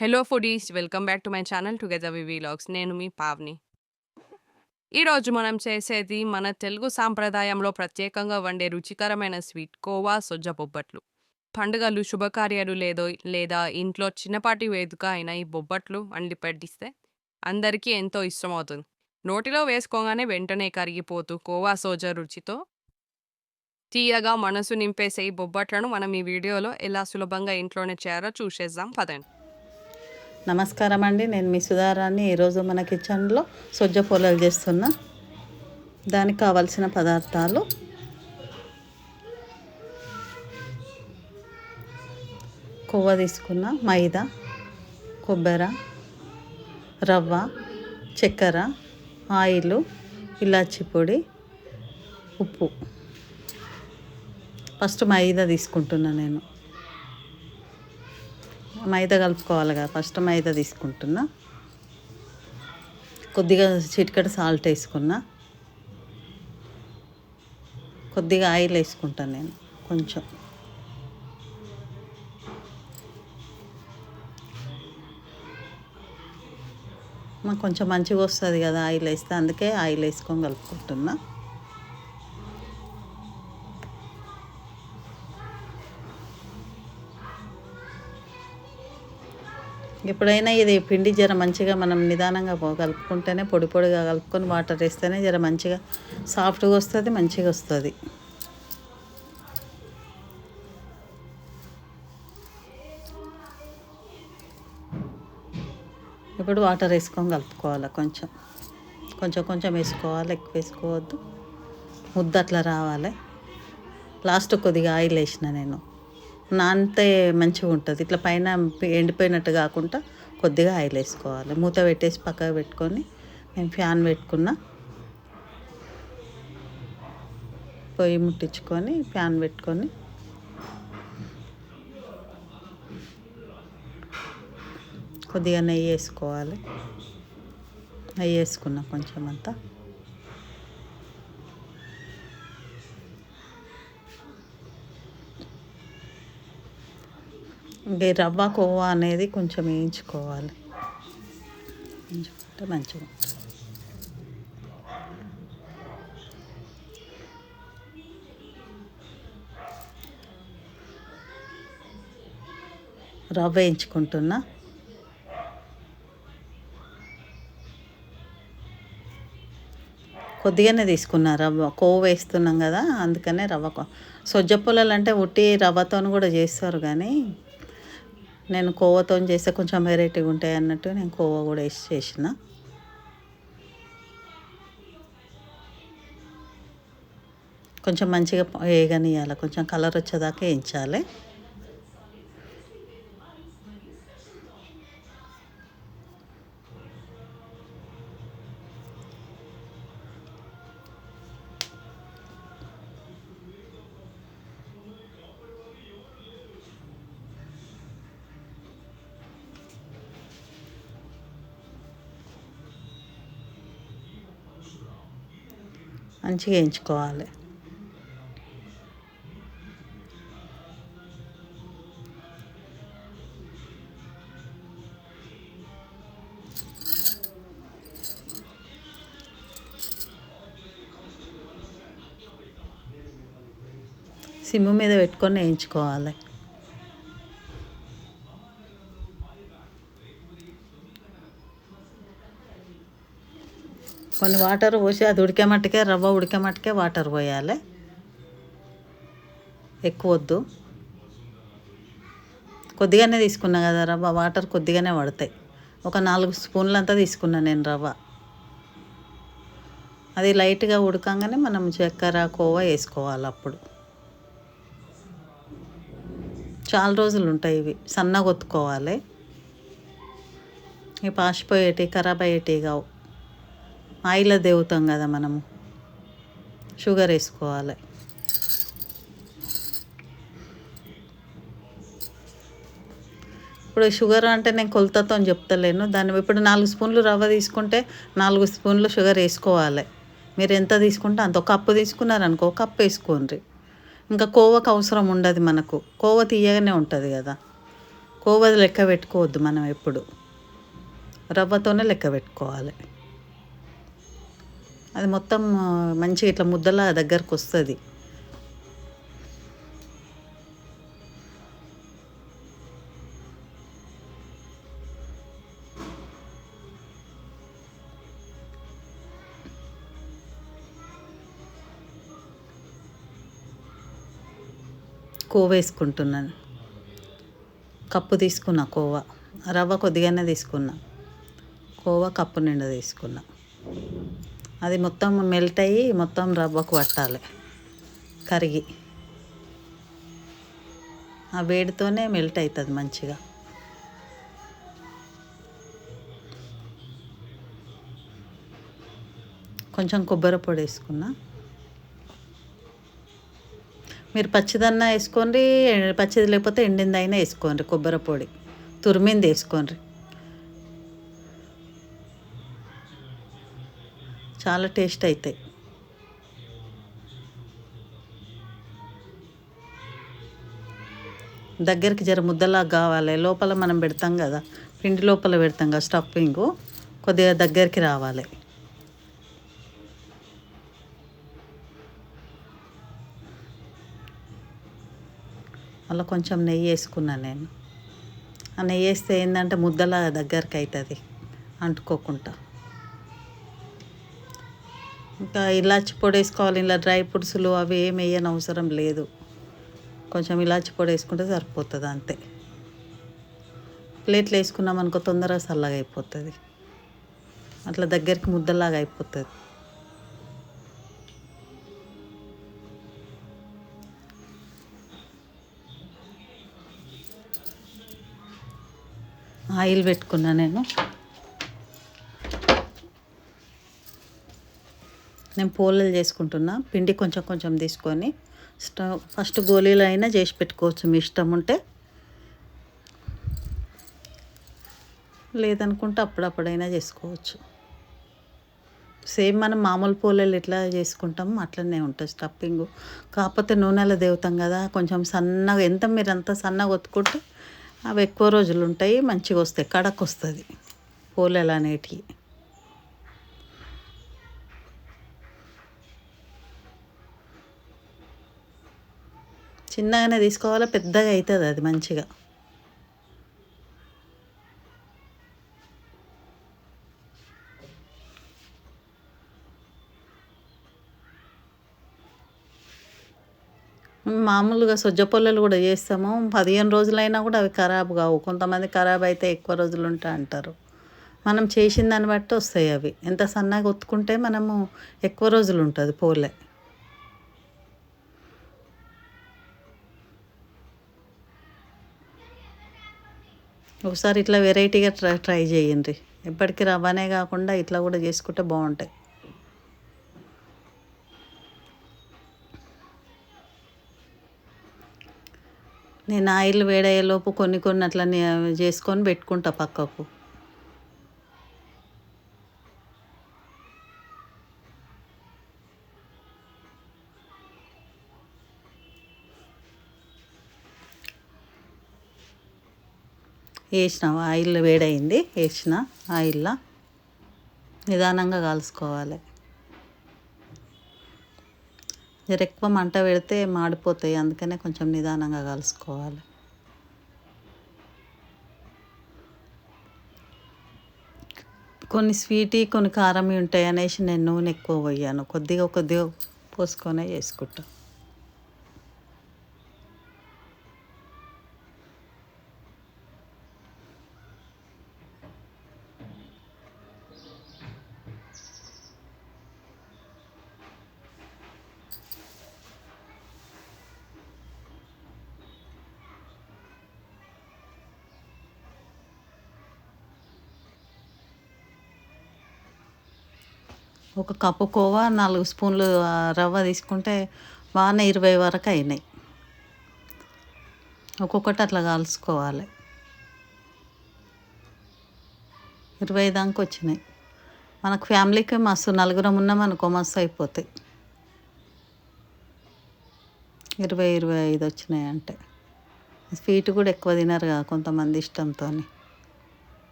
Hello foodies welcome back to my channel together we vlogs నేను మీ పావ్ని. ఈరోజు మనం చేసేది మన తెలుగు సాంప్రదాయంలో ప్రత్యేకంగా వండే రుచికరమైన స్వీట్ కోవా సొజ్జ బొబ్బట్లు. పండుగలు శుభకార్యాలు లేదో లేదా ఇంట్లో చిన్నపాటి వేదిక అయిన ఈ బొబ్బట్లు వండి పెట్టిస్తే అందరికీ ఎంతో ఇష్టమవుతుంది. నోటిలో వేసుకోగానే వెంటనే కరిగిపోతూ కోవా సోజ రుచితో తీయగా మనసు నింపేసే ఈ బొబ్బట్లను మనం ఈ వీడియోలో ఎలా సులభంగా ఇంట్లోనే చేయాలో చూసేద్దాం. పదండి. నమస్కారం అండి నేను మీ సుధారాన్ని ఈరోజు మన కిచెన్లో సొజ్జ పొలాలు చేస్తున్నా. దానికి కావలసిన పదార్థాలు. కొవ్వ తీసుకున్న మైదా కొబ్బరి రవ్వ చక్కెర ఆయిల్ ఇలాచి పొడి ఉప్పు. ఫస్ట్ మైదా తీసుకుంటున్నా నేను. మైదా కలుపుకోవాలి కదా ఫస్ట్ మైదా తీసుకుంటున్నా. కొద్దిగా చిటికట సాల్ట్ వేసుకున్నా. కొద్దిగా ఆయిల్ వేసుకుంటాను నేను. కొంచెం. మాకు కొంచెం మంచిగా వస్తుంది కదా ఆయిల్ వేస్తే అందుకే ఆయిల్ వేసుకొని కలుపుకుంటున్నా. ఎప్పుడైనా ఇది పిండి జర మంచిగా మనం నిదానంగా కలుపుకుంటేనే పొడి పొడిగా కలుపుకొని వాటర్ వేస్తేనే జర మంచిగా సాఫ్ట్గా వస్తుంది మంచిగా వస్తుంది. ఇప్పుడు వాటర్ వేసుకొని కలుపుకోవాలి కొంచెం. కొంచెం కొంచెం వేసుకోవాలి ఎక్కువ వేసుకోవద్దు. ముద్ద అట్లా రావాలి. లాస్ట్ కొద్దిగా ఆయిల్ వేసిన నేను. నానితే మంచిగా ఉంటుంది. ఇట్లా పైన ఎండిపోయినట్టు కాకుండా కొద్దిగా ఆయిల్ వేసుకోవాలి. మూత పెట్టేసి పక్కకు పెట్టుకొని నేను ఫ్యాన్ పెట్టుకున్నా. పొయ్యి ముట్టించుకొని ఫ్యాన్ పెట్టుకొని. కొద్దిగా నెయ్యి వేసుకోవాలి. నెయ్యి వేసుకున్నా కొంచెం అంతా. రవ్వ కోవా అనేది కొంచెం వేయించుకోవాలి. వేయించుకుంటే మంచిగా రవ్వ వేయించుకుంటున్నా. కొద్దిగానే తీసుకున్నా రవ్వ. కోవ వేస్తున్నాం కదా అందుకనే రవ్వ సొజ్జ పొలాలు అంటే ఉట్టి రవ్వతో కూడా చేస్తారు కానీ నేను కోవతో చేస్తే కొంచెం వెరైటీగా ఉంటాయి అన్నట్టు నేను కోవ కూడా వేసి చేసిన. కొంచెం మంచిగా వేగనియాలి కొంచెం కలర్ వచ్చేదాకా వేయించాలి. మంచిగా వేయించుకోవాలి. సిమ్ మీద పెట్టుకొని వేయించుకోవాలి. కొన్ని వాటర్ పోసి అది ఉడికే మట్టుకే రవ్వ ఉడికే మట్టుకే వాటర్ పోయాలి. ఎక్కువ వద్దు. కొద్దిగానే తీసుకున్నా కదా రవ్వ వాటర్ కొద్దిగానే పడతాయి. ఒక నాలుగు స్పూన్లంతా తీసుకున్నా నేను రవ్వ. అది లైట్గా ఉడకంగానే మనం చక్కెర కోవా వేసుకోవాలి అప్పుడు. చాలా రోజులు ఉంటాయి ఇవి సన్నగా ఒత్తుకోవాలి. ఇవి పాసిపోయేటి ఖరాబ్ అయ్యేటివి కావు. ఆయిల్ దేవుతాం కదా మనము. షుగర్ వేసుకోవాలి. ఇప్పుడు షుగర్ అంటే నేను కొలతతో చెప్తలేను. దాన్ని ఇప్పుడు నాలుగు స్పూన్లు రవ్వ తీసుకుంటే నాలుగు స్పూన్లు షుగర్ వేసుకోవాలి. మీరు ఎంత తీసుకుంటే అంత. ఒక కప్పు తీసుకున్నారనుకో ఒక కప్పు వేసుకోండి. ఇంకా కోవకు అవసరం ఉండదు మనకు. కోవ తీయగానే ఉంటుంది కదా. కోవది లెక్క పెట్టుకోవద్దు మనం ఎప్పుడు. రవ్వతోనే లెక్క పెట్టుకోవాలి. అది మొత్తం మంచి ఇట్లా ముద్దలా దగ్గరకు వస్తుంది కోవ వేసుకుంటున్నాను. కప్పు తీసుకున్నా కోవ. రవ్వ కొద్దిగానే తీసుకున్నా. కోవ కప్పు నిండా తీసుకున్నా. అది మొత్తం మెల్ట్ అయ్యి మొత్తం రవ్వకు పట్టాలి. కరిగి. ఆ వేడితోనే మెల్ట్ అవుతుంది మంచిగా. కొంచెం కొబ్బరి పొడి వేసుకున్నా. మీరు పచ్చిదన్నా వేసుకోండి పచ్చిది లేకపోతే ఎండిందైనా వేసుకోండి కొబ్బరి పొడి. తురిమింది వేసుకోండి. చాలా టేస్ట్ అవుతాయి దగ్గరికి జర ముద్దలా కావాలి. లోపల మనం పెడతాం కదా పిండి లోపల పెడతాం కదా స్టఫింగ్ కొద్దిగా దగ్గరికి రావాలి. అలా కొంచెం నెయ్యి వేసుకున్నాను నేను. ఆ నెయ్యి వేస్తే ఏంటంటే ముద్దలా దగ్గరికి అవుతుంది అంటుకోకుండా. ఇంకా ఇలాచి పొడి వేసుకోవాలి ఇలా డ్రై ఫ్రూట్స్లు అవి ఏం వేయని అవసరం లేదు. కొంచెం ఇలాచి పొడి వేసుకుంటే సరిపోతుంది అంతే. ప్లేట్లు వేసుకున్నాం అనుకో తొందరగా చల్లగా అయిపోతుంది. అట్లా దగ్గరికి ముద్దలాగా అయిపోతుంది. ఆయిల్ పెట్టుకున్నా నేను. నేను పోలలు చేసుకుంటున్నా. పిండి కొంచెం కొంచెం తీసుకొని స్టవ్ ఫస్ట్ గోళీలు అయినా చేసి పెట్టుకోవచ్చు. మీ ఇష్టం ఉంటే. లేదనుకుంటే అప్పుడప్పుడైనా చేసుకోవచ్చు. సేమ్ మనం మామూలు పోలేలు ఎట్లా చేసుకుంటాం అట్లనే ఉంటుంది స్టఫింగ్. కాకపోతే నూనెలో దేవుతాం కదా కొంచెం సన్నగా ఎంత మీరు అంత సన్నగా ఒత్తుకుంటే అవి ఎక్కువ రోజులు ఉంటాయి మంచిగా వస్తాయి కడకు వస్తుంది పోలేలు అనేటివి. చిన్నగానే తీసుకోవాలి పెద్దగా అవుతుంది అది మంచిగా. మామూలుగా సొజ్జ పొల్లలు కూడా చేస్తాము. పదిహేను రోజులైనా కూడా అవి ఖరాబ్ కావు. కొంతమంది ఖరాబ్ అయితే ఎక్కువ రోజులు ఉంటాయి అంటారు. మనం చేసిన దాన్ని బట్టి వస్తాయి అవి. ఎంత సన్నగా ఒత్తుకుంటే మనము ఎక్కువ రోజులు ఉంటుంది పోలే. ఒకసారి ఇట్లా వెరైటీగా ట్రై ట్రై చేయండి. ఎప్పటికీ రవ్వనే కాకుండా ఇట్లా కూడా చేసుకుంటే బాగుంటాయి. నేను ఆయిల్ వేడయ్యేలోపు కొన్ని కొన్ని అట్లా చేసుకొని పెట్టుకుంటా పక్కకు. వేసిన. ఆయిల్ వేడైంది. వేసిన ఆయిల్లో నిదానంగా కలుసుకోవాలి జర ఎక్కువ మంట పెడితే మాడిపోతాయి. అందుకనే కొంచెం నిదానంగా కలుసుకోవాలి కొన్ని స్వీటీ కొన్ని కారమి ఉంటాయి అనేసి నేను నూనె ఎక్కువ పోయాను. కొద్దిగా కొద్దిగా పోసుకొనే చేసుకుంటాను ఒక కప్పు కోవా నాలుగు స్పూన్లు రవ్వ తీసుకుంటే బాగానే ఇరవై వరకు అయినాయి. ఒక్కొక్కటి అట్లా కలుసుకోవాలి ఇరవై దాకా వచ్చినాయి. మనకు ఫ్యామిలీకి మస్తు నలుగురం ఉన్నాం అనుకో మస్తు అయిపోతాయి. ఇరవై ఇరవై ఐదు వచ్చినాయి అంటే. స్వీట్ కూడా ఎక్కువ తినరు కదా కొంతమంది ఇష్టంతో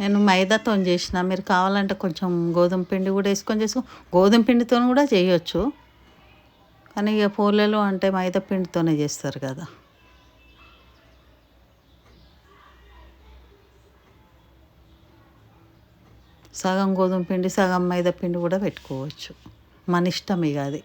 నేను మైదాతో చేసిన. మీరు కావాలంటే కొంచెం గోధుమ పిండి కూడా వేసుకొని చేసుకో గోధుమ పిండితో కూడా చేయొచ్చు. కానీ ఇక పూలలు అంటే మైదా పిండితోనే చేస్తారు కదా. సగం గోధుమ పిండి సగం మైదా పిండి కూడా పెట్టుకోవచ్చు. మన ఇష్టం ఇక అది.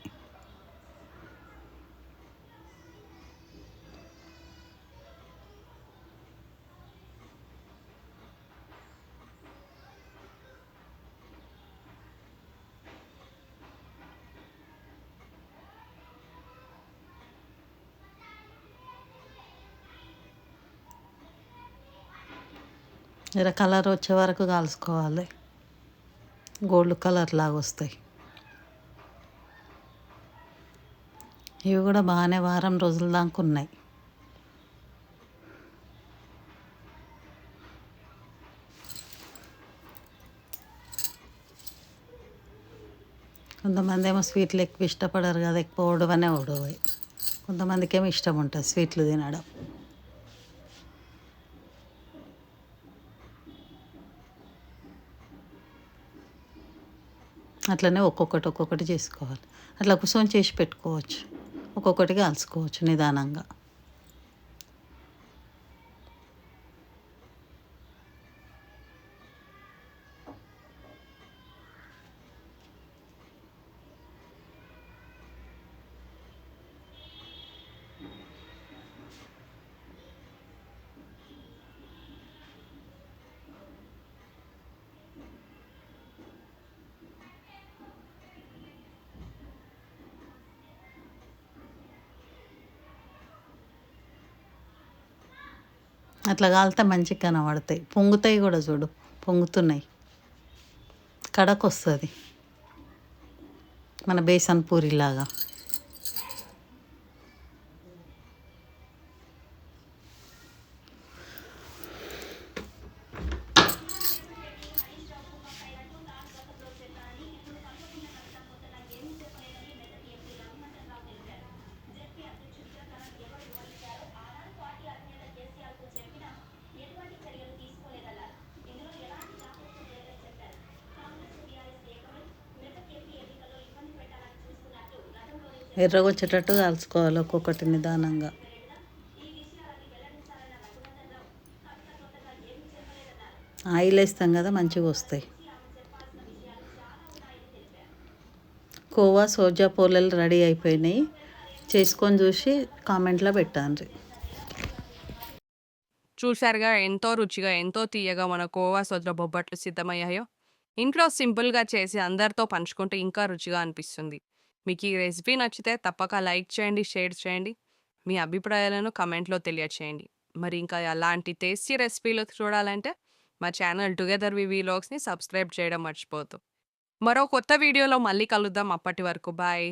ఇలా కలర్ వచ్చే వరకు కాల్చుకోవాలి. గోల్డ్ కలర్ లాగా వస్తాయి. ఇవి కూడా బాగానే వారం రోజుల దాకా ఉన్నాయి. కొంతమంది ఏమో స్వీట్లు ఎక్కువ ఇష్టపడరు కదా ఎక్కువ ఓడవనే ఓడవాయి కొంతమందికి ఏమో ఇష్టం ఉంటుంది స్వీట్లు తినడం. అట్లనే ఒక్కొక్కటి ఒక్కొక్కటి చేసుకోవాలి. అట్లా కూర్చొని చేసి పెట్టుకోవచ్చు. ఒక్కొక్కటిగా అలసుకోవచ్చు నిదానంగా. అట్లా కాలితే మంచిగా కనబడతాయి. పొంగుతాయి కూడా చూడు. పొంగుతున్నాయి. కడకొస్తుంది. మన బేసన్ పూరిలాగా. ఎర్రగొచ్చేటట్టు కాల్చుకోవాలి ఒక్కొక్కటి నిదానంగా. ఆయిల్ వేస్తాం కదా మంచిగా వస్తాయి. కోవా సోజా పోలలు రెడీ అయిపోయినాయి. చేసుకొని చూసి కామెంట్లో పెట్టండి. చూశారుగా ఎంతో రుచిగా ఎంతో తీయగా మన కోవా సొద్ర బొబ్బట్లు సిద్ధమయ్యాయో? ఇంట్లో సింపుల్గా చేసి అందరితో పంచుకుంటే ఇంకా రుచిగా అనిపిస్తుంది. మీకు ఈ రెసిపీ నచ్చితే తప్పక లైక్ చేయండి షేర్ చేయండి. మీ అభిప్రాయాలను కమెంట్లో తెలియచేయండి. మరి ఇంకా అలాంటి టేస్టీ రెసిపీలు చూడాలంటే మా ఛానల్ టుగెదర్ వి వీలాగ్స్ని సబ్స్క్రైబ్ చేయడం మర్చిపోతూ మరో కొత్త వీడియోలో మళ్ళీ కలుద్దాం. అప్పటి వరకు బాయ్.